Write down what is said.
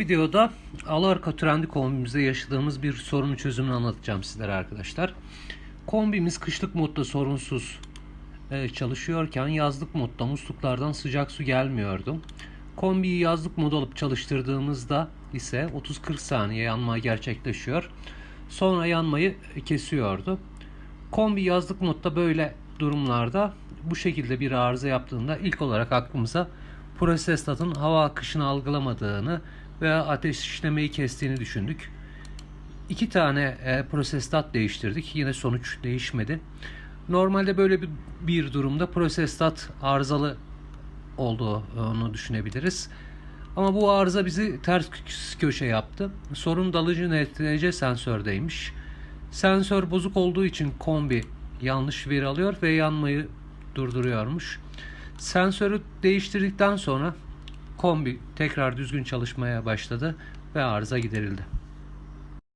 videoda Alarka Trendi kombimizde yaşadığımız bir sorunun çözümünü anlatacağım sizlere arkadaşlar. Kombimiz kışlık modda sorunsuz e, çalışıyorken yazlık modda musluklardan sıcak su gelmiyordu. Kombiyi yazlık mod alıp çalıştırdığımızda ise 30-40 saniye yanma gerçekleşiyor. Sonra yanmayı kesiyordu. Kombi yazlık modda böyle durumlarda bu şekilde bir arıza yaptığında ilk olarak aklımıza prosestatın hava akışını algılamadığını veya ateşlemeyi kestiğini düşündük. İki tane e, prosestat değiştirdik. Yine sonuç değişmedi. Normalde böyle bir, bir durumda prosestat arızalı olduğunu düşünebiliriz. Ama bu arıza bizi ters köşe yaptı. Sorun dalıcı NTC sensördeymiş. Sensör bozuk olduğu için kombi yanlış veri alıyor ve yanmayı durduruyormuş. Sensörü değiştirdikten sonra kombi tekrar düzgün çalışmaya başladı ve arıza giderildi.